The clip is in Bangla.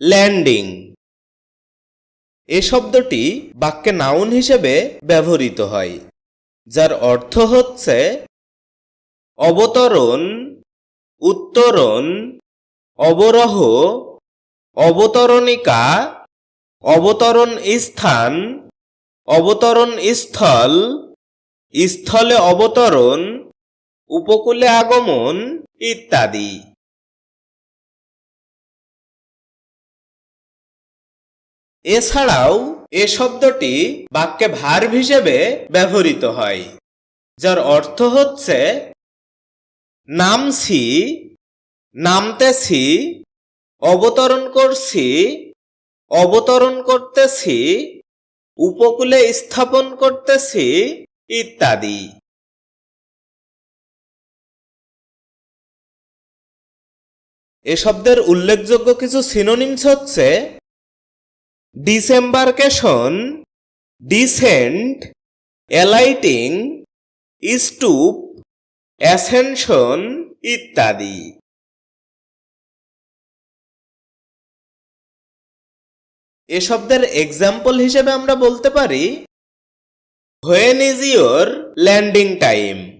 ল্যান্ডিং। এ শব্দটি বাক্যে নাউন হিসেবে ব্যবহৃত হয়, যার অর্থ হচ্ছে অবতরণ, উত্তরণ, অবরহ, অবতরণিকা, অবতরণ স্থান, অবতরণ স্থল, স্থলে অবতরণ, উপকূলে আগমন ইত্যাদি। এছাড়াও এ শব্দটি বাক্যে ভার্ব হিসেবে ব্যবহৃত হয়, যার অর্থ হচ্ছে নামছি, নামতেছি, অবতরণ করছি, অবতরণ করতেছি, উপকূলে স্থাপন করতেছি ইত্যাদি। এ শব্দের উল্লেখযোগ্য কিছু সিনোনিমস হচ্ছে disembarkation descent, alighting, stoop, ascension ইত্যাদি। এ শব্দের এক্সাম্পল হিসেবে আমরা বলতে পারি when is your landing time